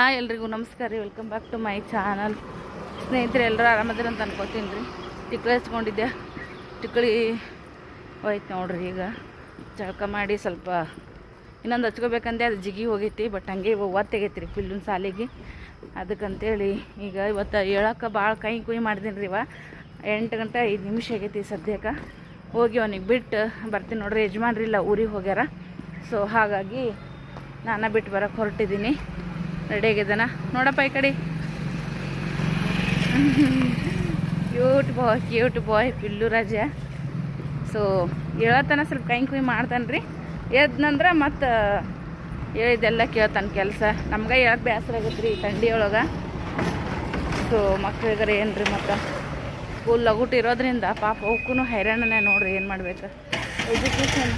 Hi ಎಲ್ರಿಗೂ ನಮಸ್ಕಾರ ರೀ. Welcome back to my channel ಸ್ನೇಹಿತರೆ ಎಲ್ಲರೂ ಆರಾಮದ್ರ ಅಂತ ಅನ್ಕೋತೀನಿ ರೀ. ಟಿಕ್ಳಿ ಹಚ್ಕೊಂಡಿದ್ದೆ ಟಿಕ್ಳಿ ಹೋಯ್ತು ನೋಡ್ರಿ ಈಗ. ಚಳಕ ಮಾಡಿ ಸ್ವಲ್ಪ ಇನ್ನೊಂದು ಹಚ್ಕೋಬೇಕಂದೆ ಅದು ಜಿಗಿ ಹೋಗೈತಿ ಬಟ್ ಹಂಗೆ ಒತ್ತೆಗೈತಿ ರೀ ಪಿಲ್ಲುನ ಸಾಲಿಗೆ. ಅದಕ್ಕಂತೇಳಿ ಈಗ ಇವತ್ತು ಹೇಳೋಕೆ ಭಾಳ ಕೈ ಕುಯ್ ಮಾಡಿದೀನಿ ರೀ ಇವ. ಎಂಟು ಗಂಟೆ ಐದು ನಿಮಿಷ ಆಗೈತಿ ಸದ್ಯಕ್ಕೆ ಹೋಗಿ ಅವನಿಗೆ ಬಿಟ್ಟು ಬರ್ತೀನಿ ನೋಡ್ರಿ. ಯಜಮಾನ್ರಿಲ್ಲ ಊರಿಗೆ ಹೋಗ್ಯಾರ. ಸೊ ಹಾಗಾಗಿ ನಾನು ಬಿಟ್ಟು ಬರೋಕ್ಕೆ ಹೊರಟಿದ್ದೀನಿ ರೆಡಿ ಆಗಿದ್ದಾನ? ನೋಡಪ್ಪ ಈ ಕಡೆ. ಕ್ಯೂಟ್ ಬಾಯ್ ಕ್ಯೂಟ್ ಬಾಯ್ ಪಿಲ್ಲು ರಾಜ. ಸೊ ಹೇಳತನ ಸ್ವಲ್ಪ ಕೈ ಕುಯ್ ಮಾಡ್ತಾನೆ ರೀ ಎದ್ನಂದ್ರೆ ಮತ್ತು ಹೇಳಿದ್ದೆಲ್ಲ ಕೇಳ್ತಾನೆ ಕೆಲಸ. ನಮ್ಗೆ ಹೇಳಕ್ಕೆ ಬೇಸರ ಆಗುತ್ತೆ ರೀ ಥಂಡಿ ಒಳಗೆ. ಸೊ ಮಕ್ಳಿಗಾರ ಏನು ರೀ ಮತ್ತು? ಸ್ಕೂಲ್ ಲಗುಟ್ ಇರೋದ್ರಿಂದ ಪಾಪ ಅವಕ್ಕೂ ಹೈರಾಣನೇ ನೋಡ್ರಿ ಏನು ಮಾಡ್ಬೇಕು. ಎಜುಕೇಷನ್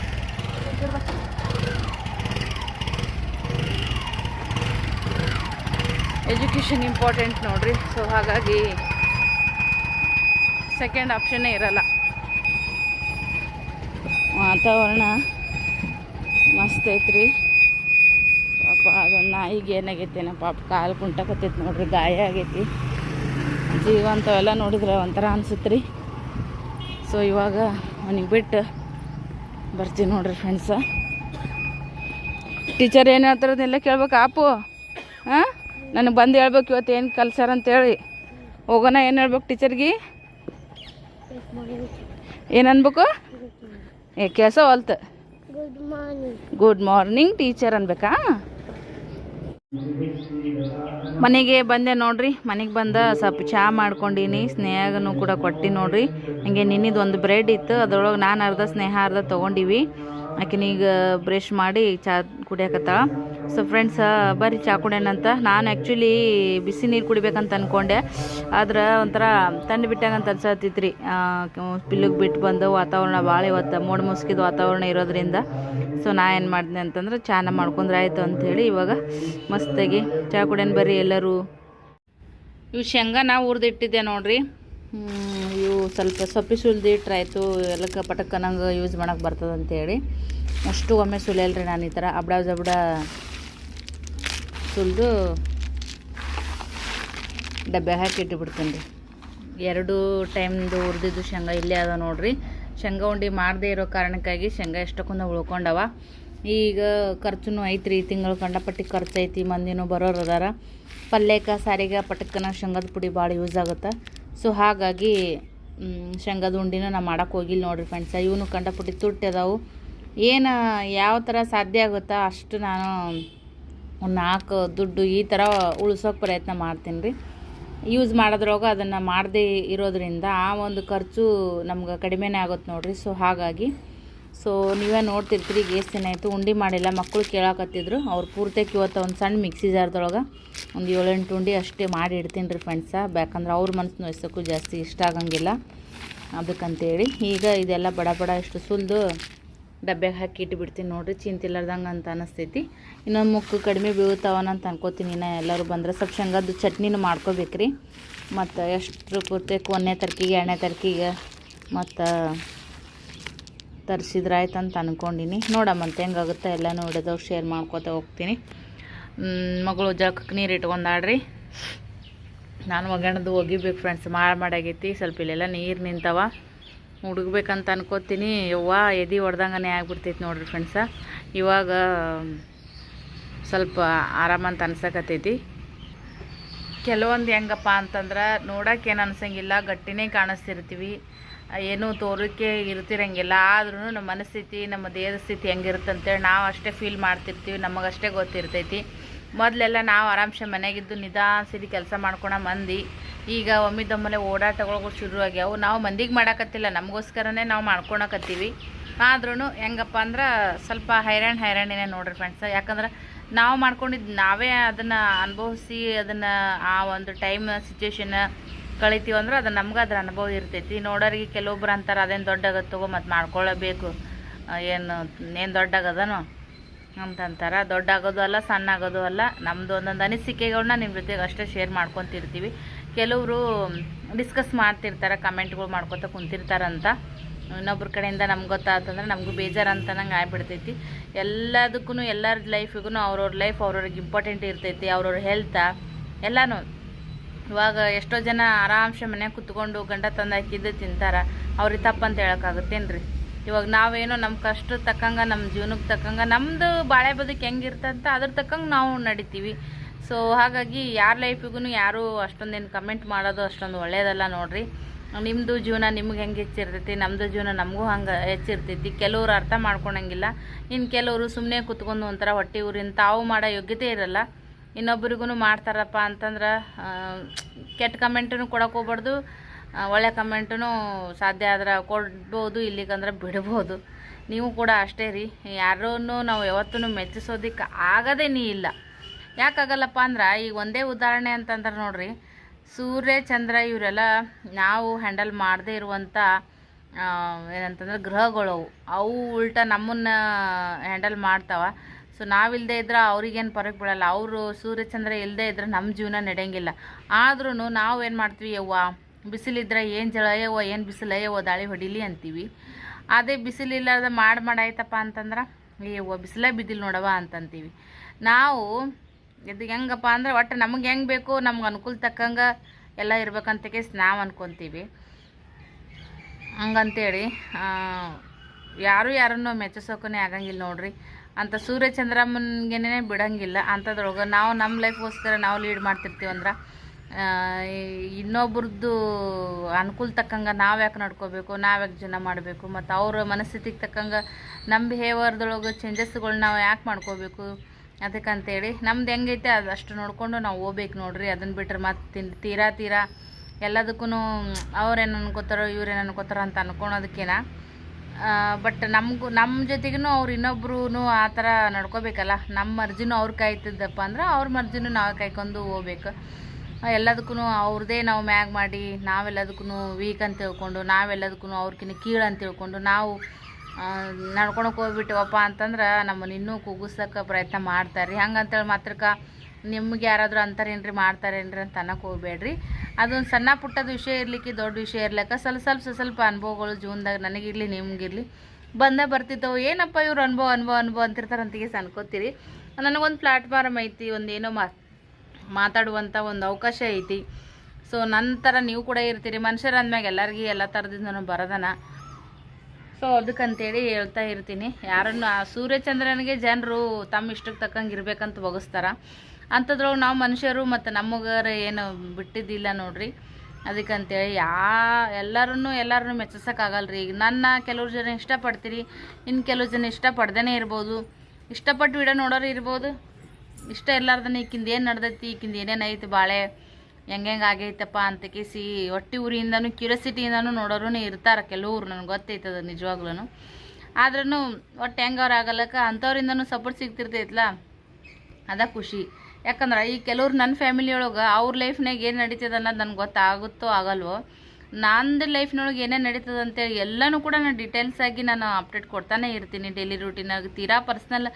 ಎಜುಕೇಷನ್ ಇಂಪಾರ್ಟೆಂಟ್ ನೋಡ್ರಿ. ಸೊ ಹಾಗಾಗಿ ಸೆಕೆಂಡ್ ಆಪ್ಷನ್ನೇ ಇರಲ್ಲ. ವಾತಾವರಣ ಮಸ್ತ್ ಐತ್ರಿ. ಪಾಪ ಅದೊಂದು ನಾಯಿಗೆ ಏನಾಗೈತೇನೋ ಪಾಪ ಕಾಲು ಕುಂಟಕತ್ತೈತಿ ನೋಡ್ರಿ, ಗಾಯ ಆಗೈತಿ. ಜೀವಂತವೆಲ್ಲ ನೋಡಿದ್ರೆ ಒಂಥರ ಅನ್ಸುತ್ತೆ ಸೊ ಇವಾಗ ಅವನಿಗೆ ಬಿಟ್ಟು ಬರ್ತೀವಿ ನೋಡ್ರಿ ಫ್ರೆಂಡ್ಸ ಟೀಚರ್ ಏನು ಹೇಳ್ತಾರದೆಲ್ಲ ಕೇಳ್ಬೇಕು? ಆಪು. ನನಗೆ ಬಂದು ಹೇಳ್ಬೇಕು ಇವತ್ತು ಏನು ಕಲ್ಸಾರ ಅಂತೇಳಿ. ಹೋಗೋಣ ಏನು ಹೇಳ್ಬೇಕು ಟೀಚರ್ಗೆ? ಏನು ಅನ್ಬೇಕು? ಏ ಕೆಲಸ ಹೊಲ್ತು. Good morning good morning teacher ಅನ್ಬೇಕಾ? ಮನೆಗೆ ಬಂದೆ ನೋಡ್ರಿ. ಮನೆಗೆ ಬಂದ ಸ್ವಲ್ಪ ಚಹಾ ಮಾಡ್ಕೊಂಡೀನಿ ಸ್ನೇಹನೂ ಕೂಡ ಕೊಟ್ಟು ನೋಡ್ರಿ. ಹಂಗೆ ನಿನ್ನಿದು ಒಂದು ಬ್ರೆಡ್ ಇತ್ತು ಅದರೊಳಗೆ ನಾನು ಅರ್ಧ ಸ್ನೇಹ ಅರ್ಧ ತೊಗೊಂಡಿವಿ. ಆಕಿನೀಗ ಬ್ರಷ್ ಮಾಡಿ ಚಹಾ ಕುಡಿಯಕತ್ತಾಳ. ಸೊ ಫ್ರೆಂಡ್ಸ್ ಬರ್ರಿ ಚಹಾ ಕುಡಿಯೋಣಂತ ನಾನು ಆ್ಯಕ್ಚುಲಿ ಬಿಸಿ ನೀರು ಕುಡಿಬೇಕಂತ ಅಂದ್ಕೊಂಡೆ ಆದ್ರೆ ಒಂಥರ ತಣ್ಣು ಬಿಟ್ಟಾಗಂತ ಅನ್ಸತ್ತಿತ್ತು ರೀ ಪಿಲ್ಲಿಗೆ ಬಿಟ್ಟು ಬಂದು ವಾತಾವರಣ ಭಾಳ ಇವತ್ತು ಮೋಡ ಮುಸ್ಕಿದ ವಾತಾವರಣ ಇರೋದ್ರಿಂದ. ಸೊ ನಾ ಏನು ಮಾಡಿದೆ ಅಂತಂದ್ರೆ ಚಾನ ಮಾಡ್ಕೊಂಡ್ರೆ ಆಯಿತು ಅಂಥೇಳಿ ಇವಾಗ ಮಸ್ತಾಗಿ ಚಹಾ ಕುಡಿಯೋಣ ಬರ್ರಿ ಎಲ್ಲರೂ. ಇವು ಶೇಂಗಾ ನಾವು ಹುರಿದಿಟ್ಟಿದ್ದೆ ನೋಡ್ರಿ. ಇವು ಸ್ವಲ್ಪ ಸೊಪ್ಪಿ ಸುಲ್ದು ಇಟ್ಟರಾಯ್ತು ಎಲ್ಲಕ್ಕೆ ಪಟಕ್ಕ ನಂಗೆ ಯೂಸ್ ಮಾಡೋಕ್ಕೆ ಬರ್ತದೆ ಅಂತೇಳಿ ಅಷ್ಟು ಒಮ್ಮೆ ಸುಲಿಯಲ್ರಿ ನಾನು ಈ ಥರ ಅಬ್ಡ ಜಬಡ ಸುಲಿದು ಡಬ್ಬೆ ಹಾಕಿ ಇಟ್ಟುಬಿಡ್ತೀನಿ ರೀ ಎರಡು ಟೈಮ್ದು ಹುರಿದಿದ್ದು ಶೇಂಗಾ ಇಲ್ಲೇ ಅದ ನೋಡ್ರಿ. ಶೇಂಗಾ ಉಂಡಿ ಮಾಡದೇ ಇರೋ ಕಾರಣಕ್ಕಾಗಿ ಶೇಂಗಾ ಎಷ್ಟಕ್ಕೊಂದು ಉಳ್ಕೊಂಡವ. ಈಗ ಖರ್ಚು ಐತ್ರಿ ಈ ತಿಂಗಳು ಕಂಡಪಟ್ಟಿ ಖರ್ಚು ಐತಿ ಮಂದಿನೂ ಬರೋರು ಅದಾರ. ಪಲ್ಯಕ್ಕೆ ಸಾರಿಗೆ, ಪಟಕ್ಕನ ಶೇಂಗದ ಪುಡಿ ಭಾಳ ಯೂಸ್ ಆಗುತ್ತೆ. ಸೊ ಹಾಗಾಗಿ ಶೇಂಗದ ಉಂಡಿನ ನಾ ಮಾಡೋಕ್ಕೆ ಹೋಗಿಲ್ಲ ನೋಡ್ರಿ ಫ್ರೆಂಡ್ಸ ಇವನು ಕಂಡಪುಟ್ಟಿ ತುಟ್ಟಿ ಅದಾವು. ಏನು ಯಾವ ಥರ ಸಾಧ್ಯ ಆಗುತ್ತಾ ಅಷ್ಟು ನಾನು ಒಂದು ನಾಲ್ಕು ದುಡ್ಡು ಈ ಥರ ಉಳಿಸೋಕೆ ಪ್ರಯತ್ನ ಮಾಡ್ತೀನಿ ರೀ ಯೂಸ್ ಮಾಡೋದ್ರೊಳಗೆ ಅದನ್ನು ಮಾಡದೇ ಇರೋದ್ರಿಂದ ಆ ಒಂದು ಖರ್ಚು ನಮ್ಗೆ ಕಡಿಮೆನೇ ಆಗುತ್ತೆ ನೋಡಿರಿ. ಸೊ ಹಾಗಾಗಿ ಸೊ ನೀವೇ ನೋಡ್ತಿರ್ತೀರಿ, ಈಗ ಎಷ್ಟು ದಿನ ಆಯಿತು, ಉಂಡೆ ಮಾಡಿಲ್ಲ ಮಕ್ಕಳು ಕೇಳಾಕತ್ತಿದ್ರು, ಅವ್ರು ಪೂರ್ತಿಯಾಗಿ ಇವತ್ತು ಒಂದು ಸಣ್ಣ ಮಿಕ್ಸಿ ಜಾರ್ದೊಳಗೆ ಒಂದು ಏಳೆಂಟು ಉಂಡೆ ಅಷ್ಟೇ ಮಾಡಿ ಇಡ್ತೀನಿ ರೀ ಫ್ರೆಂಡ್ಸ ಯಾಕಂದ್ರೆ ಅವ್ರ ಮನಸ್ಸು ನೋಯ್ಸೋಕ್ಕೂ ಜಾಸ್ತಿ ಇಷ್ಟ ಆಗಂಗಿಲ್ಲ. ಅದಕ್ಕಂತೇಳಿ ಈಗ ಇದೆಲ್ಲ ಬಡ ಬಡ ಇಷ್ಟು ಸುಲ್ದು ಡಬ್ಬೆಗೆ ಹಾಕಿ ಇಟ್ಬಿಡ್ತೀನಿ ನೋಡಿರಿ ಚಿಂತಿಲ್ಲಾರ್ದಂಗೆ ಅಂತ ಅನಿಸ್ತೈತಿ. ಇನ್ನೊಂದು ಮುಕ್ಕು ಕಡಿಮೆ ಬೀಳ್ತಾವನ ಅಂತ ಅನ್ಕೋತೀನಿ ಇನ್ನು ಎಲ್ಲರೂ ಬಂದ್ರೆ. ಸ್ವಲ್ಪ ಅದು ಚಟ್ನಿನೂ ಮಾಡ್ಕೋಬೇಕ್ರಿ. ಮತ್ತು ಎಷ್ಟು ಪೂರ್ತಿ ಒಂದನೇ ತರಕಿಗೆ, ಎರಡನೇ ತರಕಿಗೆ ಮತ್ತು ತರಿಸಿದ್ರೆ ಆಯ್ತು ಅಂತ ಅಂದ್ಕೊಂಡಿನಿ ನೋಡಮ್ಮಂತ ಹೆಂಗಾಗುತ್ತೆ ಎಲ್ಲನೂ ಹಿಡಿದವ್ರು ಶೇರ್ ಮಾಡ್ಕೋತ ಹೋಗ್ತೀನಿ. ಮಗಳು ಜಳಕಕ್ಕೆ ನೀರು ಇಟ್ಕೊಂಡಾಡ್ರಿ ನಾನು ಒಗ್ಗರಣದು ಒಗಿಬೇಕು ಫ್ರೆಂಡ್ಸ್ ಮಾಡಿ ಮಾಡಾಗೈತಿ. ಸ್ವಲ್ಪ ಇಲ್ಲೆಲ್ಲ ನೀರು ನಿಂತವ. ಹುಡುಗ್ಬೇಕಂತ ಅನ್ಕೋತೀನಿ. ಯವ್ವ, ಎದಿ ಹೊಡ್ದಂಗನೆ ಆಗ್ಬಿಡ್ತೈತಿ ನೋಡ್ರಿ ಫ್ರೆಂಡ್ಸ ಇವಾಗ ಸ್ವಲ್ಪ ಆರಾಮಂತ ಅನ್ಸಕತ್ತೈತಿ. ಕೆಲವೊಂದು ಹೆಂಗಪ್ಪ ಅಂತಂದ್ರೆ ನೋಡಕ್ಕೆ ಏನು ಅನ್ಸಂಗಿಲ್ಲ, ಗಟ್ಟಿನೇ ಕಾಣಿಸ್ತಿರ್ತೀವಿ. ಏನೂ ತೋರಿಕೆ ಇರ್ತಿರಂಗಿಲ್ಲ. ಆದ್ರೂ ನಮ್ಮ ಮನಸ್ಥಿತಿ, ನಮ್ಮ ದೇಹದ ಸ್ಥಿತಿ ಹೆಂಗಿರುತ್ತೆ ಅಂತೇಳಿ ನಾವು ಅಷ್ಟೇ ಫೀಲ್ ಮಾಡ್ತಿರ್ತೀವಿ, ನಮಗಷ್ಟೇ ಗೊತ್ತಿರ್ತೈತಿ. ಮೊದಲೆಲ್ಲ ನಾವು ಆರಾಮ್ಸೆ ಮನೆಗಿದ್ದು ನಿಧಾನಿಸಿದ ಕೆಲಸ ಮಾಡ್ಕೊಳ ಮಂದಿ. ಈಗ ಒಮ್ಮಿದೊಮ್ಮಲೆ ಓಡಾಟಗಳು ಶುರು ಆಗ್ಯಾವು ನಾವು ಮಂದಿಗೆ ಮಾಡಾಕತ್ತಿಲ್ಲ, ನಮಗೋಸ್ಕರನೇ ನಾವು ಮಾಡ್ಕೊಳಕತ್ತೀವಿ. ಆದ್ರೂ ಹೆಂಗಪ್ಪ ಅಂದ್ರೆ ಸ್ವಲ್ಪ ಹೈರಾಣ್ ಹೈರಾಣಿನೇ ನೋಡ್ರಿ ಫ್ರೆಂಡ್ಸ್ ಯಾಕಂದ್ರೆ ನಾವು ಮಾಡ್ಕೊಂಡಿದ್ದು ನಾವೇ ಅದನ್ನು ಅನುಭವಿಸಿ, ಅದನ್ನು ಆ ಒಂದು ಟೈಮ್ ಸಿಚುವೇಶನ್ ಕಳಿತೀವಿ ಅಂದ್ರೆ ಅದು ನಮ್ಗೆ ಅದ್ರ ಅನುಭವ ಇರ್ತೈತಿ. ನೋಡೋರಿಗೆ ಕೆಲವೊಬ್ರು ಅಂತಾರೆ, ಅದೇನು ದೊಡ್ಡಾಗತ್ತೆ ತಗೋ ಮತ್ತು ಮಾಡ್ಕೊಳ್ಳಬೇಕು ಏನು ಏನು ದೊಡ್ಡಾಗದನೋ ಅಂತಂತಾರೆ ದೊಡ್ಡ ಆಗೋದು ಅಲ್ಲ, ಸಣ್ಣ ಆಗೋದು ಅಲ್ಲ ನಮ್ಮದು ಒಂದೊಂದು ಅನಿಸಿಕೆಗಳನ್ನ ನಿಮ್ಮ ಜೊತೆಗೆ ಅಷ್ಟೇ ಶೇರ್ ಮಾಡ್ಕೊತಿರ್ತೀವಿ. ಕೆಲವರು ಡಿಸ್ಕಸ್ ಮಾಡ್ತಿರ್ತಾರೆ ಕಮೆಂಟ್ಗಳು ಮಾಡ್ಕೊತ ಕುಂತಿರ್ತಾರಂತ. ಇನ್ನೊಬ್ರ ಕಡೆಯಿಂದ ನಮ್ಗೆ ಗೊತ್ತಾತಂದ್ರೆ ನಮಗೂ ಬೇಜಾರು ಅಂತ ನಂಗೆ ಆಗ್ಬಿಡ್ತೈತಿ. ಎಲ್ಲದಕ್ಕೂ ಎಲ್ಲರ ಲೈಫಿಗೂ ಅವ್ರವ್ರ ಲೈಫ್ ಅವ್ರವ್ರಿಗೆ ಇಂಪಾರ್ಟೆಂಟ್ ಇರ್ತೈತಿ, ಅವ್ರವ್ರ ಹೆಲ್ತ ಎಲ್ಲನೂ. ಇವಾಗ ಎಷ್ಟೋ ಜನ ಆರಾಮ್ಸೆ ಮನ್ಯಾಗ ಕುತ್ಕೊಂಡು ಗಂಡ ತಂದು ಹಾಕಿದ್ದು ತಿಂತಾರೆ. ಅವ್ರಿಗೆ ತಪ್ಪಂತ ಹೇಳೋಕ್ಕಾಗುತ್ತೇನ್ರಿ? ಇವಾಗ ನಾವೇನೋ ನಮ್ಮ ಕಷ್ಟ ತಕ್ಕಂಗೆ ನಮ್ಮ ಜೀವನಕ್ಕೆ ತಕ್ಕಂಗೆ ನಮ್ಮದು ಬಾಳೆ ಬದುಕು ಹೆಂಗಿರ್ತಂತ ಅದ್ರ ತಕ್ಕಂಗೆ ನಾವು ನಡಿತೀವಿ. ಸೊ ಹಾಗಾಗಿ ಯಾರ ಲೈಫಿಗೂ ಯಾರೂ ಅಷ್ಟೊಂದೇನು ಕಮೆಂಟ್ ಮಾಡೋದು ಅಷ್ಟೊಂದು ಒಳ್ಳೆಯದಲ್ಲ ನೋಡ್ರಿ. ನಿಮ್ಮದು ಜೀವನ ನಿಮ್ಗೆ ಹೆಂಗೆ ಹೆಚ್ಚಿರ್ತೈತಿ ನಮ್ಮದು ಜೀವನ ನಮಗೂ ಹಂಗೆ ಹೆಚ್ಚಿರ್ತೈತಿ. ಕೆಲವರು ಅರ್ಥ ಮಾಡ್ಕೊಳಂಗಿಲ್ಲ ಇನ್ನು ಕೆಲವರು ಸುಮ್ಮನೆ ಕುತ್ಕೊಂಡು ಒಂಥರ ಹೊಟ್ಟೆ ಊರಿನ ತಾವು ಮಾಡೋ ಯೋಗ್ಯತೆ ಇರಲ್ಲ. ಇನ್ನೊಬ್ರಿಗೂ ಮಾಡ್ತಾರಪ್ಪ ಅಂತಂದ್ರೆ ಕೆಟ್ಟ ಕಮೆಂಟನ್ನು ಕೊಡೋಕೆ ಹೋಗ್ಬಾರ್ದು. ಒಳ್ಳೆ ಕಮೆಂಟೂ ಸಾಧ್ಯ ಆದ್ರೆ ಕೊಡ್ಬೋದು, ಇಲ್ಲಿಗಂದ್ರೆ ಬಿಡ್ಬೋದು. ನೀವು ಕೂಡ ಅಷ್ಟೇ ರೀ. ಯಾರನ್ನೂ ನಾವು ಯಾವತ್ತೂ ಮೆಚ್ಚಿಸೋದಕ್ಕೆ ಆಗದೇ ನೀ ಇಲ್ಲ. ಯಾಕಾಗಲ್ಲಪ್ಪ ಅಂದ್ರೆ ಈಗ ಒಂದೇ ಉದಾಹರಣೆ ಅಂತಂದ್ರೆ ನೋಡಿರಿ. ಸೂರ್ಯ, ಚಂದ್ರ ಇವರೆಲ್ಲ ನಾವು ಹ್ಯಾಂಡಲ್ ಮಾಡದೇ ಇರುವಂಥ ಏನಂತಂದ್ರೆ ಗ್ರಹಗಳು ಅವು ಉಲ್ಟಾ ನಮ್ಮನ್ನ ಹ್ಯಾಂಡಲ್ ಮಾಡ್ತಾವ. ಸೊ ನಾವಿಲ್ಲದೆ ಇದ್ರೆ ಅವ್ರಿಗೇನು ಪರಕ್ ಬಿಡಲ್ಲ. ಅವರು ಸೂರ್ಯಚಂದ್ರ ಇಲ್ಲದೆ ಇದ್ರೆ ನಮ್ಮ ಜೀವನ ನಡೆಯಂಗಿಲ್ಲ. ಆದ್ರೂ ನಾವು ಏನು ಮಾಡ್ತೀವಿ, ಯವ್ವ, ಬಿಸಿಲಿದ್ರೆ ಏನು ಜಳ ಯವ್ವ, ಏನು ಬಿಸಿಲ, ಯವ್ವ, ದಾಳಿ ಹೊಡಿಲಿ ಅಂತೀವಿ. ಅದೇ ಬಿಸಿಲಿಲ್ಲಾರ್ದ ಮಾಡಿ ಮಾಡಾಯ್ತಪ್ಪ ಅಂತಂದ್ರೆ ಯವ್ವ, ಬಿಸಿಲೇ ಬಿದ್ದಿಲ್ಲ ನೋಡವ ಅಂತಂತೀವಿ. ನಾವು ಇದು ಹೆಂಗಪ್ಪ ಅಂದ್ರೆ ಒಟ್ಟು ನಮಗೆ ಹೆಂಗೆ ಬೇಕು ನಮ್ಗೆ ಅನುಕೂಲ ತಕ್ಕಂಗೆ ಎಲ್ಲ ಇರ್ಬೇಕಂತ ನಾವು ಅನ್ಕೊತೀವಿ. ಹಂಗಂತೇಳಿ ಯಾರು ಯಾರನ್ನು ಮೆಚ್ಚಿಸೋಕೇ ಆಗಂಗಿಲ್ಲ ನೋಡ್ರಿ. ಅಂತ ಸೂರ್ಯ ಚಂದ್ರಮ್ಮನಿಗೇನೆ ಬಿಡಂಗಿಲ್ಲ. ಅಂಥದ್ರೊಳಗೆ ನಾವು ನಮ್ಮ ಲೈಫ್ಗೋಸ್ಕರ ನಾವು ಲೀಡ್ ಮಾಡ್ತಿರ್ತೀವಂದ್ರೆ ಇನ್ನೊಬ್ರದ್ದು ಅನುಕೂಲ ತಕ್ಕಂಗೆ ನಾವು ಯಾಕೆ ನಡ್ಕೋಬೇಕು, ನಾವು ಯಾಕೆ ಜೀವನ ಮಾಡಬೇಕು, ಮತ್ತು ಅವ್ರ ಮನಸ್ಥಿತಿಗೆ ತಕ್ಕಂಗೆ ನಮ್ಮ ಬಿಹೇವಿಯರ್ದೊಳಗೆ ಚೇಂಜಸ್ಗಳು ನಾವು ಯಾಕೆ ಮಾಡ್ಕೋಬೇಕು ಅದಕ್ಕಂತೇಳಿ ನಮ್ದು ಹೆಂಗೈತೆ ಅದು ಅಷ್ಟು ನೋಡಿಕೊಂಡು ನಾವು ಹೋಗ್ಬೇಕು ನೋಡ್ರಿ. ಅದನ್ನು ಬಿಟ್ರೆ ಮತ್ತೆ ತೀರಾ ತೀರಾ ಎಲ್ಲದಕ್ಕೂ ಅವ್ರೇನು ಅನ್ಕೋತಾರೋ ಇವ್ರೇನು ಅನ್ಕೋತಾರೋ ಅಂತ ಅನ್ಕೊಳೋದಕ್ಕಿನ ಬಟ್ ನಮಗೂ ನಮ್ಮ ಜೊತೆಗೂ ಅವ್ರು ಇನ್ನೊಬ್ರು ಆ ಥರ ನಡ್ಕೋಬೇಕಲ್ಲ. ನಮ್ಮ ಮರ್ಜಿನೂ ಅವ್ರು ಕಾಯ್ತಿದ್ದಪ್ಪ ಅಂದ್ರೆ ಅವ್ರ ಮರ್ಜಿನೂ ನಾವು ಕಾಯ್ಕೊಂಡು ಹೋಗ್ಬೇಕು. ಎಲ್ಲದಕ್ಕೂ ಅವ್ರದ್ದೇ ನಾವು ಮ್ಯಾಗ್ ಮಾಡಿ ನಾವೆಲ್ಲದಕ್ಕೂ ವೀಕ್ ಅಂತ ತಿಳ್ಕೊಂಡು ನಾವೆಲ್ಲದಕ್ಕೂ ಅವ್ರಕ್ಕಿಂತ ಕೀಳು ಅಂತ ತಿಳ್ಕೊಂಡು ನಾವು ನಡ್ಕೊಳಕ್ಕೆ ಹೋಗ್ಬಿಟ್ಟಿವಪ್ಪ ಅಂತಂದ್ರೆ ನಮ್ಮನ್ನು ಇನ್ನೂ ಕುಗ್ಗಿಸೋಕೆ ಪ್ರಯತ್ನ ಮಾಡ್ತಾರೆ ರೀ ಹಂಗಂತೇಳಿ ಮಾತ್ರಕ್ಕೆ ನಿಮ್ಗೆ ಯಾರಾದರೂ ಅಂತಾರೇನ್ರಿ, ಮಾಡ್ತಾರೇನ್ರಿ ಅಂತ ಅನ್ನಕ್ಕೆ ಹೋಗ್ಬೇಡ್ರಿ. ಅದೊಂದು ಸಣ್ಣ ಪುಟ್ಟದ ವಿಷಯ ಇರಲಿಕ್ಕೆ ದೊಡ್ಡ ವಿಷಯ ಇರ್ಲಿಕ್ಕೆ. ಸ್ವಲ್ಪ ಸ್ವಲ್ಪ ಸ್ವಲ್ಪ ಅನುಭವಗಳು ಜೀವನದಾಗ ನನಗಿರಲಿ, ನಿಮಗಿರಲಿ. ಬಂದೇ ಬರ್ತಿದ್ದವು. ಏನಪ್ಪ ಇವ್ರು ಅನುಭವ ಅನುಭವ ಅನುಭವ ಅಂತಿರ್ತಾರೆ ಅಂತಿಗೆ ಅನ್ಕೋತೀರಿ ನನಗೊಂದು ಪ್ಲಾಟ್ಫಾರ್ಮ್ ಐತಿ ಒಂದು ಏನೋ ಮಾತಾಡುವಂಥ ಒಂದು ಅವಕಾಶ ಐತಿ. ಸೊ ನನ್ನ ಥರ ನೀವು ಕೂಡ ಇರ್ತೀರಿ. ಮನುಷ್ಯರು ಅಂದ್ಮ್ಯಾಗ ಎಲ್ಲರಿಗೂ ಎಲ್ಲ ಥರದಿಂದನೂ ಬರೋದನ. ಸೊ ಅದಕ್ಕಂತೇಳಿ ಹೇಳ್ತಾ ಇರ್ತೀನಿ. ಯಾರನ್ನು ಆ ಸೂರ್ಯಚಂದ್ರನಿಗೆ ಜನರು ತಮ್ಮ ಇಷ್ಟಕ್ಕೆ ತಕ್ಕಂಗೆ ಇರಬೇಕಂತ ಬಗಸ್ತಾರ ಅಂಥದ್ರೊಳಗೆ ನಾವು ಮನುಷ್ಯರು ಮತ್ತು ನಮಗರ ಏನು ಬಿಟ್ಟಿದ್ದಿಲ್ಲ ನೋಡ್ರಿ. ಅದಕ್ಕಂತೇಳಿ ಯಾ ಎಲ್ಲರೂ ಎಲ್ಲರೂ ಮೆಚ್ಚಿಸೋಕ್ಕಾಗಲ್ಲ ರೀ ಈಗ ನನ್ನ ಕೆಲವ್ರು ಜನ ಇಷ್ಟಪಡ್ತೀರಿ ಇನ್ನು ಕೆಲವು ಜನ ಇಷ್ಟಪಡ್ದೇ ಇರ್ಬೋದು. ಇಷ್ಟಪಟ್ಟು ವಿಡಿಯೋ ನೋಡೋರು ಇರ್ಬೋದು. ಇಷ್ಟ ಇರ್ಲಾರ್ದನ ಈಕಿಂದ ಏನು ನಡ್ದೈತಿ, ಈಕಿಂದ ಏನೇನು ಐತಿ ಬಾಳೆ ಹೆಂಗೆ ಆಗೈತಪ್ಪ ಅಂತ ಕೇಸಿ ಹೊಟ್ಟಿ ಊರಿಂದನೂ ಕ್ಯೂರಿಯಾಸಿಟಿಯಿಂದನೂ ನೋಡೋರು ಇರ್ತಾರೆ ಕೆಲವರು, ನನಗೆ ಗೊತ್ತೈತದ ನಿಜವಾಗ್ಲೂ ಆದ್ರೂ ಒಟ್ಟು ಹೆಂಗವ್ರು ಆಗಲ್ಲಕ್ಕ ಅಂಥವ್ರಿಂದನೂ ಸಪೋರ್ಟ್ ಸಿಗ್ತಿರ್ತೈತಲ್ಲ ಅದ ಖುಷಿ. ಯಾಕಂದ್ರೆ ಈ ಕೆಲವ್ರು ನನ್ನ ಫ್ಯಾಮಿಲಿ ಒಳಗೆ ಅವ್ರ ಲೈಫ್ನಾಗ ಏನು ನಡೀತದೆ ಅನ್ನೋದು ನನಗೆ ಗೊತ್ತಾಗುತ್ತೋ ಆಗಲ್ವೋ, ನಂದು ಲೈಫ್ನೊಳಗೆ ಏನೇನು ನಡೀತದೆ ಅಂತೇಳಿ ಎಲ್ಲನೂ ಕೂಡ ನಾನು ಡೀಟೇಲ್ಸ್ ಆಗಿ ನಾನು ಅಪ್ಡೇಟ್ ಕೊಡ್ತಾನೆ ಇರ್ತೀನಿ. ಡೈಲಿ ರೂಟೀನಾಗ ತೀರಾ ಪರ್ಸ್ನಲ್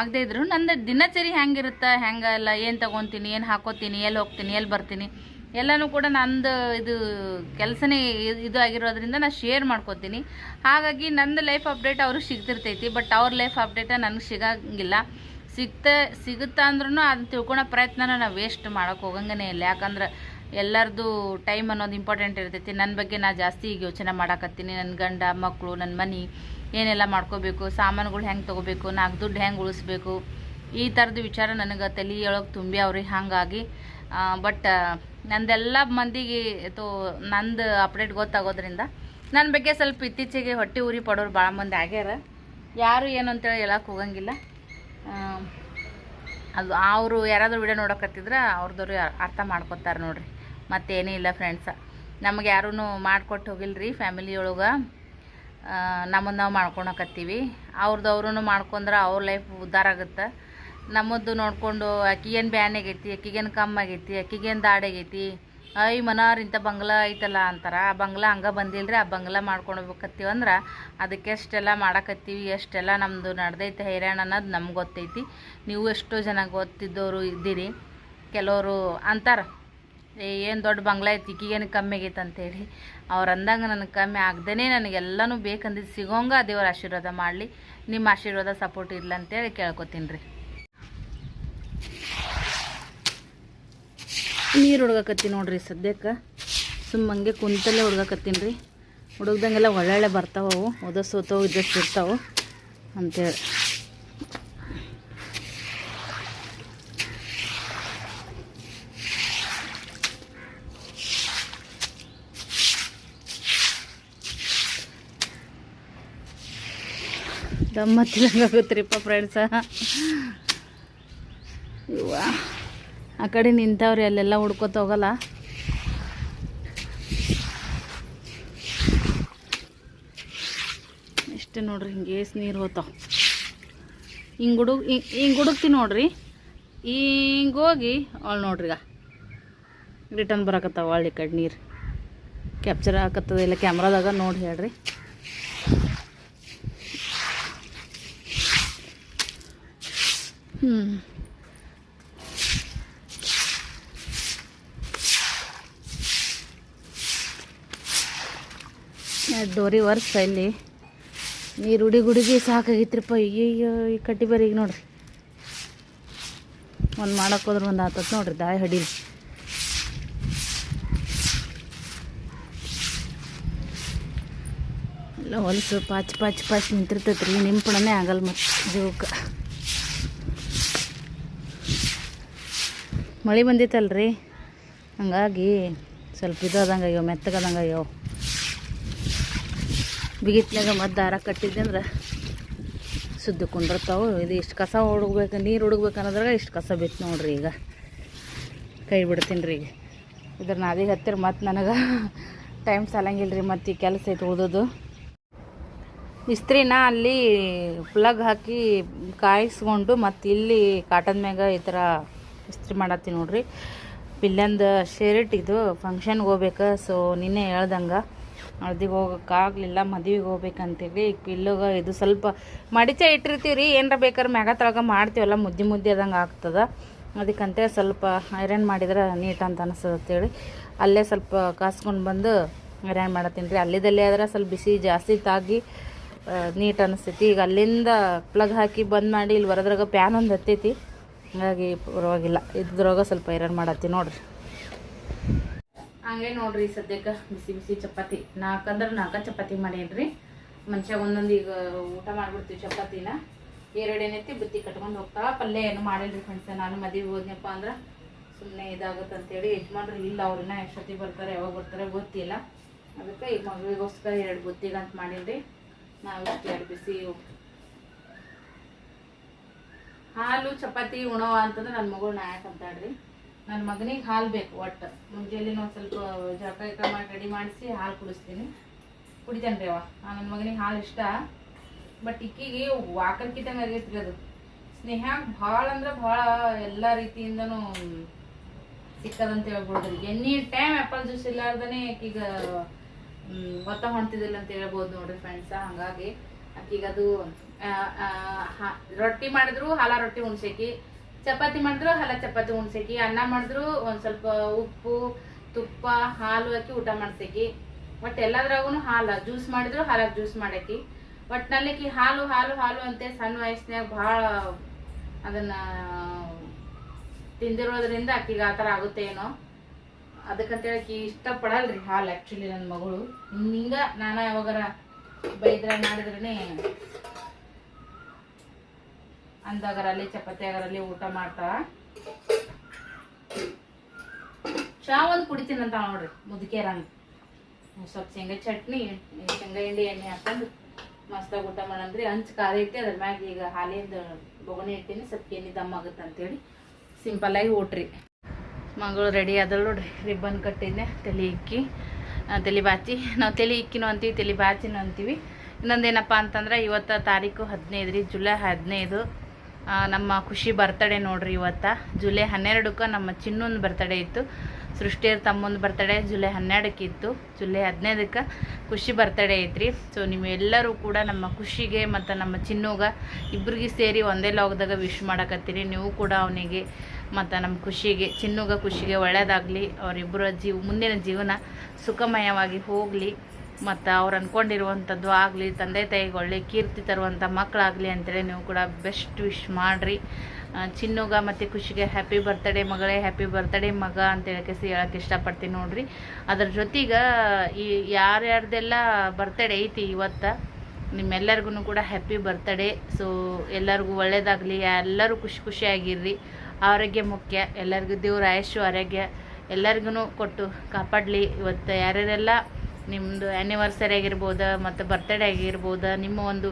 ಆಗದೆ ಇದ್ರು ನಂದು ದಿನಚರಿ ಹೆಂಗಿರುತ್ತೆ ಹೆಂಗಲ್ಲ ಏನು ತೊಗೊತೀನಿ, ಏನು ಹಾಕೋತೀನಿ ಎಲ್ಲಿ ಹೋಗ್ತೀನಿ ಎಲ್ಲಿ ಬರ್ತೀನಿ, ಎಲ್ಲನೂ ಕೂಡ ನಂದು ಇದು ಕೆಲಸನೇ ಇದು ಆಗಿರೋದ್ರಿಂದ ನಾನು ಶೇರ್ ಮಾಡ್ಕೋತೀನಿ. ಹಾಗಾಗಿ ನಂದು ಲೈಫ್ ಅಪ್ಡೇಟ್ ಅವ್ರಿಗೆ ಸಿಗ್ತಿರ್ತೈತಿ ಬಟ್ ಅವ್ರ ಲೈಫ್ ಅಪ್ಡೇಟ ನನಗೆ ಸಿಗಂಗಿಲ್ಲ. ಸಿಗ್ತ, ಸಿಗುತ್ತಾ ಅಂದ್ರೂ ಅದನ್ನ ತಿಳ್ಕೊಳೋ ಪ್ರಯತ್ನನ ನಾವು ವೇಸ್ಟ್ ಮಾಡೋಕೆ ಹೋಗಂಗನೇ ಇಲ್ಲ. ಯಾಕಂದ್ರೆ ಎಲ್ಲರದು ಟೈಮ್ ಅನ್ನೋದು ಇಂಪಾರ್ಟೆಂಟ್ ಇರ್ತೈತಿ. ನನ್ನ ಬಗ್ಗೆ ನಾ ಜಾಸ್ತಿ ಈಗ ಯೋಚನೆ ಮಾಡಾಕತ್ತೀನಿ. ನನ್ನ ಗಂಡ ಮಕ್ಕಳು ನನ್ನ ಮನೆ ಏನೆಲ್ಲ ಮಾಡ್ಕೋಬೇಕು, ಸಾಮಾನುಗಳು ಹೆಂಗೆ ತೊಗೋಬೇಕು ನಾಲ್ಕು ದುಡ್ಡು ಹೆಂಗೆ ಉಳಿಸ್ಬೇಕು, ಈ ಥರದ್ದು ವಿಚಾರ ನನಗೆ ತಲೆಯೊಳಗೆ ತುಂಬಿ ಅವ್ರಿಗೆ ಹಾಗಾಗಿ ಬಟ್ ನಂದೆಲ್ಲ ಮಂದಿಗೆ ತೋ, ನಂದು ಅಪ್ಡೇಟ್ ಗೊತ್ತಾಗೋದ್ರಿಂದ ನನ್ನ ಬಗ್ಗೆ ಸ್ವಲ್ಪ ಇತ್ತೀಚೆಗೆ ಹೊಟ್ಟೆ ಉರಿ ಪಡೋರು ಭಾಳ ಮಂದಿ ಆಗ್ಯಾರ. ಯಾರು ಏನು ಅಂತೇಳಿ ಹೇಳಕ್ಕೆ ಹೋಗಂಗಿಲ್ಲ. ಅದು ಅವರು ಯಾರಾದರೂ ವಿಡಿಯೋ ನೋಡಕತ್ತಿದ್ರೆ ಅವ್ರದವ್ರು ಅರ್ಥ ಮಾಡ್ಕೊತಾರೆ ನೋಡ್ರಿ. ಮತ್ತೇನೂ ಇಲ್ಲ ಫ್ರೆಂಡ್ಸ ನಮಗೆ ಯಾರೂ ಮಾಡಿಕೊಟ್ಟು ಹೋಗಿಲ್ರಿ ಫ್ಯಾಮಿಲಿ ಒಳಗೆ ನಮ್ಮನ್ನು ನಾವು ಮಾಡ್ಕೊಳಕತ್ತೀವಿ ಅವ್ರದವ್ರೂ ಮಾಡ್ಕೊಂಡ್ರೆ ಅವ್ರ ಲೈಫ್ ಉದ್ಧಾರ ಆಗುತ್ತೆ. ನಮ್ಮದು ನೋಡಿಕೊಂಡು ಅಕ್ಕಿಗೇನು ಬ್ಯಾನ್ ಆಗೈತಿ ಅಕ್ಕಿಗೇನು ಕಮ್ಮಿ ಆಗೈತಿ ಅಕ್ಕಿಗೇನು ದಾಡಿ ಆಗೈತಿ. ಐ ಮನಾರ್ ಇಂಥ ಬಂಗ್ಲ ಐತಲ್ಲ ಅಂತಾರ. ಆ ಬಂಗ್ಲ ಹಂಗೆ ಬಂದಿಲ್ರಿ, ಆ ಬಂಗ್ಲ ಮಾಡ್ಕೊಂಡು ಹೋಗ್ಬೇಕತ್ತೀವಿ ಅಂದ್ರೆ ಅದಕ್ಕೆ ಎಷ್ಟೆಲ್ಲ ಮಾಡಕತ್ತೀವಿ, ಎಷ್ಟೆಲ್ಲ ನಮ್ಮದು ನಡೆದೈತೆ ಹೈರಾಣ ಅನ್ನೋದು ನಮ್ಗೆ ಗೊತ್ತೈತಿ. ನೀವು ಎಷ್ಟೋ ಜನ ಗೊತ್ತಿದ್ದವರು ಇದ್ದೀರಿ, ಕೆಲವರು ಅಂತಾರೆ. ಏನು ದೊಡ್ಡ ಬಂಗ್ಲ ಐತಿ ಈಗೇನು ಕಮ್ಮಿ ಆಗೈತೆ ಅಂತೇಳಿ ಅವ್ರು ಅಂದಂಗೆ ನನಗೆ ಕಮ್ಮಿ ಆಗ್ದೇ ನನಗೆಲ್ಲನೂ ಬೇಕಂದಿದ್ದು ಸಿಗೋಂಗ ದೇವ್ರ ಆಶೀರ್ವಾದ ಮಾಡಲಿ. ನಿಮ್ಮ ಆಶೀರ್ವಾದ, ಸಪೋರ್ಟ್ ಇಲ್ಲ ಅಂತೇಳಿ ಕೇಳ್ಕೊತೀನಿ ರೀ ನೀರು ಹುಡ್ಗಕತ್ತಿ ನೋಡ್ರಿ ಸದ್ಯಕ್ಕೆ. ಸುಮ್ಮಂಗೆ ಕುಂತಲ್ಲೇ ಹುಡ್ಗಕತ್ತೀನಿ ರೀ. ಹುಡುಗ್ದಂಗೆಲ್ಲ ಒಳ್ಳೊಳ್ಳೆ ಬರ್ತಾವೆ ಅವು. ಓದೋ ಸೋತವು, ಇದ್ದಷ್ಟು ಇರ್ತಾವೆ ಅಂತೇಳಿ. ದಮ್ ಹತ್ತಿದಂಗಾಗುತ್ರಿಪ್ಪ ಫ್ರೆಂಡ್ಸ ಇವ್ವ ಆ ಕಡೆ ನಿಂತವ್ರಿ, ಅಲ್ಲೆಲ್ಲ ಹುಡ್ಕೋತ ಹೋಗಲ್ಲ. ಇಷ್ಟೇ ನೋಡ್ರಿ, ಹಿಂಗೆ ಏಸ್ ನೀರು ಹೋತಾವ. ಹಿಂಗೆ ಹುಡುಗ, ಹಿಂಗೆ ಹುಡುಕ್ತಿ ನೋಡ್ರಿ. ಹಿಂಗೆ ಹೋಗಿ ಅವಳು ನೋಡ್ರಿ ಈಗ. ರಿಟರ್ನ್ ಬರಕತ್ತಾವ ಒಳ್ಳೆ ಕಡೆ ನೀರು. ಕ್ಯಾಪ್ಚರ್ ಆಗತ್ತದ, ಇಲ್ಲ ಕ್ಯಾಮ್ರಾದಾಗ ನೋಡಿ ಹೇಳ್ರಿ. ಹ್ಞೂ ಡೋರಿ ವರ್ಷ ಇಲ್ಲಿ. ನೀರು ಹುಡುಗಿ ಗುಡಿಗೆ ಸಾಕಾಗಿತ್ರಿಪ್ಪ. ಅಯ್ಯಯ್ಯೋ, ಈ ಕಟ್ಟಿ ಈಗ ನೋಡ್ರಿ. ಒಂದು ಮಾಡಕ್ಕೆ ಹೋದ್ರೆ ಒಂದು ಆತತ್ ನೋಡ್ರಿ ದಾಯಿ ಹಡೀಲಿ. ಎಲ್ಲ ಹೊಲಸು ಪಾಚಿ ಪಾಚ್ ಪಾಚ್ ನಿಂತಿರ್ತೈತೆ ರೀ ನಿಂಪಣನೇ ಆಗಲ್ಲ ಮತ್ತೆ ಜೀವಕ್ಕೆ. ಮಳೆ ಬಂದಿತ್ತಲ್ರಿ? ಹಂಗಾಗಿ ಸ್ವಲ್ಪ ಇದಾದಂಗೆ ಅಯ್ಯೋ ಮೆತ್ತಗದಂಗೆ ಆಗ್ಯಾವ ಬಿಗಿತ್ನಾಗ ಮತ್ತು ದಾರ ಕಟ್ಟಿದ್ದೆ ಅಂದ್ರೆ ಸುದ್ದಿ ಕುಂಡಿರ್ತಾವೆ ಇದು ಇಷ್ಟು ಕಸ ಹುಡುಗ್ಬೇಕು ನೀರು ಹುಡುಗ್ಬೇಕು ಅನ್ನೋದ್ರಾಗ ಇಷ್ಟು ಕಸ ಬಿತ್ತು ನೋಡ್ರಿ ಈಗ. ಕೈ ಬಿಡ್ತೀನಿ ರೀ ಈಗ. ಇದ್ರ ನಾದಿಗೆ ಹತ್ತಿರ ಮತ್ತು ನನಗೆ ಟೈಮ್ ಸಾಲಂಗಿಲ್ಲ ರೀ ಮತ್ತು ಈ ಕೆಲಸ ಐತೆ ಉಳ್ದದು ಇಸ್ತ್ರಿನ ಅಲ್ಲಿ ಪ್ಲಗ್ ಹಾಕಿ ಕಾಯಿಸ್ಕೊಂಡು ಮತ್ತು ಇಲ್ಲಿ ಕಾಟನ್ ಮ್ಯಾಗ ಈ ಥರ ಇಸ್ತ್ರಿ ಮಾಡತ್ತೀನಿ ನೋಡ್ರಿ. ಪಿಲ್ಲಂದು ಶರ್ಟ್ ಇದು ಫಂಕ್ಷನ್ಗೆ ಹೋಗ್ಬೇಕು. ಸೊ ನಿನ್ನೆ ಹೇಳ್ದಂಗೆ ಹಳ್ದಿಗೆ ಹೋಗೋಕ್ಕಾಗಲಿಲ್ಲ, ಮದುವೆಗೆ ಹೋಗ್ಬೇಕಂತೇಳಿ ಪಿಲ್ಲುಗ ಇದು ಸ್ವಲ್ಪ ಮಡಿಚೆ ಇಟ್ಟಿರ್ತೀವಿ ರೀ ಏನರ ಬೇಕಾದ್ರೆ ಮ್ಯಾಗ ತಳಗ ಮಾಡ್ತೀವಲ್ಲ ಮುದ್ದೆ ಮುದ್ದೆ ಆದಂಗೆ ಆಗ್ತದೆ. ಅದಕ್ಕಂತೇಳಿ ಸ್ವಲ್ಪ ಐರನ್ ಮಾಡಿದ್ರೆ ನೀಟ್ ಅಂತ ಅನಿಸ್ತದೆ ಅಂತೇಳಿ. ಅಲ್ಲೇ ಸ್ವಲ್ಪ ಕಾಸ್ಕೊಂಡು ಬಂದು ಐರನ್ ಮಾಡತ್ತೀನಿ ರೀ. ಅಲ್ಲಿದಲ್ಲೇ ಆದ್ರೆ ಸ್ವಲ್ಪ ಬಿಸಿ ಜಾಸ್ತಿ ತಾಗಿ ನೀಟ್ ಅನಿಸ್ತೈತಿ. ಈಗ ಅಲ್ಲಿಂದ ಪ್ಲಗ್ ಹಾಕಿ ಬಂದ್ ಮಾಡಿ, ಇಲ್ಲಿ ಹೊರದ್ರಾಗ ಪ್ಯಾನ್ ಒಂದು ಹತ್ತೈತಿ. ಹಾಗಾಗಿ ಪರವಾಗಿಲ್ಲ. ಇದ್ರೊಳಗೆ ಸ್ವಲ್ಪ ಐರನ್ ಮಾಡತ್ತಿ ನೋಡ್ರಿ. ಹಂಗೆ ನೋಡ್ರಿ ಸದ್ಯಕ್ಕೆ ಬಿಸಿ ಬಿಸಿ ಚಪಾತಿ. ನಾಲ್ಕಂದ್ರೆ ನಾಲ್ಕು ಚಪಾತಿ ಮಾಡೇನ್ರಿ. ಮನುಷ್ಯ ಒಂದೊಂದು ಈಗ ಊಟ ಮಾಡಿಬಿಡ್ತೀವಿ ಚಪಾತಿನ. ಎರಡು ಏನೈತಿ ಬುತ್ತಿ ಕಟ್ಕೊಂಡು ಹೋಗ್ತಾ ಪಲ್ಯ ಏನು ಮಾಡಿಲ್ರಿ ಫ್ರೆಂಡ್ಸ್ ನಾನು ಮದುವೆ ಹೋದ್ನಪ್ಪ ಅಂದ್ರೆ ಸುಮ್ಮನೆ ಇದಾಗುತ್ತೆ ಅಂತೇಳಿ ಯಜಮಾನ್ರು ಇಲ್ಲ ಅವ್ರನ್ನ ಎಷ್ಟೊತ್ತಿಗೆ ಬರ್ತಾರೆ, ಯಾವಾಗ ಬರ್ತಾರೆ ಗೊತ್ತಿಲ್ಲ. ಅದಕ್ಕೆ ಈಗ ಮಗುವಿಗೋಸ್ಕರ ಎರಡು ಬುತ್ತಿಗಂತ ಮಾಡಿದ್ರಿ ನಾವು ಇಷ್ಟು ಎರಡು ಬಿಸಿ ಹಾಲು, ಚಪಾತಿ, ಉಣವ ಅಂತಂದ್ರೆ ನನ್ನ ಮಗಳು ನಾಯಕ್ ಅಂತಾಳ್ರಿ. ನನ್ನ ಮಗನಿಗೆ ಹಾಲು ಬೇಕು ಒಟ್ಟು. ಮುಂಜಾನೆ ಒಂದು ಸ್ವಲ್ಪ ಜಳಕ ಗಿಳಕ ಮಾಡಿ ರೆಡಿ ಮಾಡಿಸಿ ಹಾಲು ಕುಡಿಸ್ತೀನಿ. ಕುಡಿತಾನೆ ರೀ ಅವ ನನ್ನ ಮಗನಿಗೆ ಹಾಲು ಇಷ್ಟ. ಬಟ್ ಇಕ್ಕಿಗೆ ವಾಕರ್ ಕಿಟ್ಟಂಗೆ ಆಗೈತ್ರಿ ಅದು. ಸ್ನೇಹ ಭಾಳ ಅಂದ್ರೆ ಭಾಳ ಎಲ್ಲ ರೀತಿಯಿಂದನೂ ಸಿಕ್ಕದಂತ ಹೇಳ್ಬೋದ್ರಿ. ಎನಿ ಟೈಮ್ ಆ್ಯಪಲ್ ಜ್ಯೂಸ್ ಇಲ್ಲಾರ್ದೇ ಈಗ ಒತ್ತ ಹೊಣ್ತಿದ್ದಿಲ್ಲ ಅಂತ ಹೇಳ್ಬೋದು ನೋಡ್ರಿ ಫ್ರೆಂಡ್ಸ ಹಂಗಾಗಿ ಆಕಿಗೆ ಅದು ರೊಟ್ಟಿ ಮಾಡಿದ್ರು ಹಾಲ ರೊಟ್ಟಿ ಉಣ್ಸೇಕಿ. ಚಪಾತಿ ಮಾಡಿದ್ರು ಹಲ ಚಪಾತಿ ಉಣ್ಸಕಿ. ಅನ್ನ ಮಾಡಿದ್ರು, ಒಂದ್ ಸ್ವಲ್ಪ ಉಪ್ಪು, ತುಪ್ಪ, ಹಾಲು ಹಾಕಿ ಊಟ ಮಾಡ್ಸಕಿ. ಒಟ್ಟು ಎಲ್ಲದ್ರಾಗೂ ಹಾಲ, ಜ್ಯೂಸ್ ಮಾಡಿದ್ರು ಹಾಲಾಗ ಜ್ಯೂಸ್ ಮಾಡಾಕಿ. ಒಟ್ನಲ್ಲಿ ಹಾಲು ಹಾಲು ಹಾಲು ಅಂತೆ ಸಣ್ಣ ವಯಸ್ಸಿನಾಗ ಭಾಳ ಅದನ್ನ ತಿಂದಿರೋದ್ರಿಂದ ಆಕಿಗೆ ಆ ಥರ ಆಗುತ್ತೆ ಏನೋ. ಅದಕ್ಕಂತೇಳಿ ಇಷ್ಟಪಡಲ್ರಿ ಹಾಲು ಆ್ಯಕ್ಚುಲಿ ನನ್ನ ಮಗಳು. ಹಿಂಗ ನಾನ ಯಾವಾಗಾರ ಬೈದ್ರ ಮಾಡಿದ್ರೇ ಅಂದಾಗರಲ್ಲಿ, ಚಪಾತಿ ಆಗರಲ್ಲಿ ಊಟ ಮಾಡ್ತಾ. ಚಾ ಒಂದು ಕುಡಿತೀನಂತ ನೋಡ್ರಿ ಮುದುಕೇರ ಸ್ವಲ್ಪ ಶೇಂಗಾ ಚಟ್ನಿ, ಶೇಂಗಾ ಹಿಂಡಿ ಎಣ್ಣೆ ಹಾಕೊಂಡು ಮಸ್ತಾಗಿ ಊಟ ಮಾಡಂದ್ರಿ. ಹಂಚ್ ಖಾರ ಐತಿ ಅದ್ರ ಮ್ಯಾಗ ಈಗ ಹಾಲಿಂದ ಬೊಗಣಿ ಇಟ್ಟೀನಿ, ಸ್ವಲ್ಪ ಎಣ್ಣೆ ದಮ್ ಆಗುತ್ತೆ ಅಂತೇಳಿ ಸಿಂಪಲ್ ಆಗಿ ಊಟ್ರಿ. ಮಗಳು ರೆಡಿ ಆದಳು ನೋಡ್ರಿ, ರಿಬ್ಬನ್ ಕಟ್ಟಿದ್ದೆ ತಲೆ ಇಕ್ಕಿ. ತಲೆ ಬಾಚಿ. ನಾವು ತಲೆ ಇಕ್ಕಿನೂ ಅಂತೀವಿ, ತಲೆ ಬಾಚಿನೂ ಅಂತೀವಿ. ಇನ್ನೊಂದೇನಪ್ಪ ಅಂತಂದ್ರೆ, ಇವತ್ತು ತಾರೀಕು ಹದಿನೈದು ರೀ ಜುಲೈ ಹದಿನೈದು. ನಮ್ಮ ಖುಷಿ ಬರ್ತಡೇ ನೋಡ್ರಿ ಇವತ್ತು. ಜುಲೈ ಹನ್ನೆರಡಕ್ಕೆ ನಮ್ಮ ಚಿನ್ನೊಂದು ಬರ್ತಡೇ ಇತ್ತು. ಸೃಷ್ಟಿಯರ್ ತಮ್ಮೊಂದು ಬರ್ತಡೇ ಜುಲೈ ಹನ್ನೆರಡಕ್ಕೆ ಇತ್ತು. ಜುಲೈ ಹದಿನೈದಕ್ಕೆ ಖುಷಿ ಬರ್ತಡೇ ಐತ್ರಿ. ಸೊ ನೀವೆಲ್ಲರೂ ಕೂಡ ನಮ್ಮ ಖುಷಿಗೆ ಮತ್ತು ನಮ್ಮ ಚಿನ್ನೋಗ ಇಬ್ರಿಗೆ ಸೇರಿ ಒಂದೇ ಲಾಗ್ದಾಗ ವಿಶ್ ಮಾಡಕತ್ತೀರಿ. ನೀವು ಕೂಡ ಅವನಿಗೆ ಮತ್ತು ನಮ್ಮ ಖುಷಿಗೆ, ಚಿನ್ನೋಗ ಖುಷಿಗೆ ಒಳ್ಳೆಯದಾಗಲಿ ಅವರಿಬ್ಬರ ಜೀವ, ಮುಂದಿನ ಜೀವನ ಸುಖಮಯವಾಗಿ ಹೋಗಲಿ. ಮತ್ತು ಅವ್ರು ಅಂದ್ಕೊಂಡಿರುವಂಥದ್ದು ಆಗಲಿ, ತಂದೆ ತಾಯಿಗೊಳ್ಳಿ ಕೀರ್ತಿ ತರುವಂಥ ಮಕ್ಕಳಾಗಲಿ ಅಂತೇಳಿ ನೀವು ಕೂಡ ಬೆಸ್ಟ್ ವಿಶ್ ಮಾಡಿರಿ. ಚಿನ್ನುಗ ಮತ್ತು ಖುಷಿಗೆ ಹ್ಯಾಪಿ ಬರ್ತ್ಡೇ ಮಗಳೇ ಹ್ಯಾಪಿ ಬರ್ತ್ಡೇ ಮಗ ಅಂತ ಹೇಳಕ್ಕೆ ಹೇಳಕ್ಕೆ ಇಷ್ಟಪಡ್ತೀನಿ ನೋಡಿರಿ. ಅದ್ರ ಜೊತೆಗೆ ಈ ಯಾರ್ಯಾರ್ದೆಲ್ಲ ಬರ್ತಡೇ ಐತಿ ಇವತ್ತು ನಿಮ್ಮೆಲ್ಲರಿಗೂ ಕೂಡ ಹ್ಯಾಪಿ ಬರ್ತಡೇ ಸೊ ಎಲ್ಲರಿಗೂ ಒಳ್ಳೇದಾಗಲಿ, ಎಲ್ಲರೂ ಖುಷಿ ಖುಷಿಯಾಗಿರ್ರಿ. ಆರೋಗ್ಯ ಮುಖ್ಯ, ಎಲ್ಲರಿಗೂ ದೇವ್ರ ಆಯಸ್ಸು ಆರೋಗ್ಯ ಎಲ್ಲರಿಗೂ ಕೊಟ್ಟು ಕಾಪಾಡಲಿ. ಇವತ್ತು ಯಾರ್ಯಾರೆಲ್ಲ ನಿಮ್ಮದು ಆ್ಯನಿವರ್ಸರಿ ಆಗಿರ್ಬೋದು, ಮತ್ತು ಬರ್ತ್ಡೇ ಆಗಿರ್ಬೋದು, ನಿಮ್ಮ ಒಂದು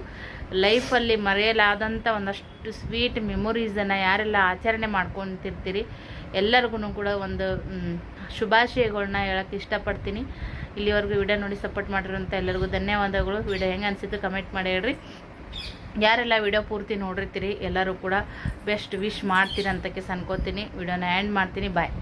ಲೈಫಲ್ಲಿ ಮರೆಯಲಾದಂಥ ಒಂದಷ್ಟು ಸ್ವೀಟ್ ಮೆಮೊರೀಸನ್ನು ಯಾರೆಲ್ಲ ಆಚರಣೆ ಮಾಡ್ಕೊತಿರ್ತೀರಿ ಎಲ್ಲರಿಗೂ ಕೂಡ ಒಂದು ಶುಭಾಶಯಗಳನ್ನ ಹೇಳೋಕ್ಕೆ ಇಷ್ಟಪಡ್ತೀನಿ. ಇಲ್ಲಿವರೆಗೂ ವಿಡಿಯೋ ನೋಡಿ ಸಪೋರ್ಟ್ ಮಾಡಿರುವಂಥ ಎಲ್ಲರಿಗೂ ಧನ್ಯವಾದಗಳು. ವಿಡಿಯೋ ಹೆಂಗೆ ಅನಿಸಿತ್ತು ಕಮೆಂಟ್ ಮಾಡಿ ಹೇಳ್ರಿ. ಯಾರೆಲ್ಲ ವಿಡಿಯೋ ಪೂರ್ತಿ ನೋಡಿರ್ತೀರಿ, ಎಲ್ಲರೂ ಕೂಡ ಬೆಸ್ಟ್ ವಿಶ್ ಮಾಡ್ತೀರಂತಕ್ಕೆ ಅನ್ಕೋತೀನಿ ವಿಡಿಯೋನ ಆ್ಯಂಡ್ ಮಾಡ್ತೀನಿ. ಬಾಯ್